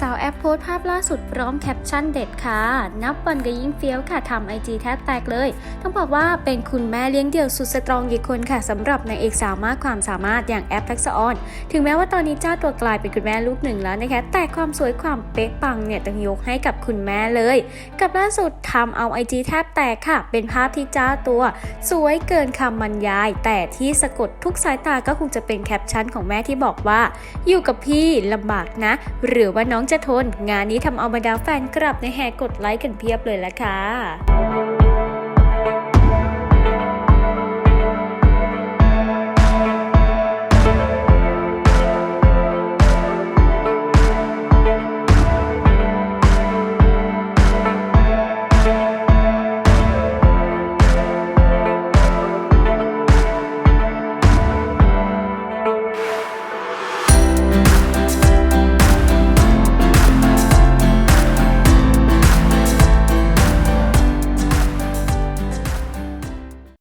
สาวแอปโพสภาพล่าสุดพร้อมแคปชั่นเด็ดค่ะ นับวันก็ยิ่งเฟี้ยวค่ะทำไอจีแทบแตกเลย ต้องบอกว่าเป็นคุณแม่เลี้ยงเดี่ยวสุดสตรองอีกคนค่ะสำหรับนางเอกสาวมากความสามารถอย่างแอปทักษะออน ถึงแม้ว่าตอนนี้เจ้าตัวกลายเป็นคุณแม่ลูกหนึ่งแล้วนะคะ แต่ความสวยความเป๊ะปังเนี่ยต้องยกให้กับคุณแม่เลย กับล่าสุดทำเอาไอจีแทบแตกค่ะ เป็นภาพที่เจ้าตัว สวยเกินคำบรรยาย แต่ที่สะกดทุกสายตาก็คงจะเป็นแคปชั่นของแม่ที่บอกว่า อยู่กับพี่ลำบากนะ หรือว่าน้องจะทน งานนี้ทำเอาบรรดาแฟนกลับในแห่กดไลค์กันเพียบเลยละค่ะ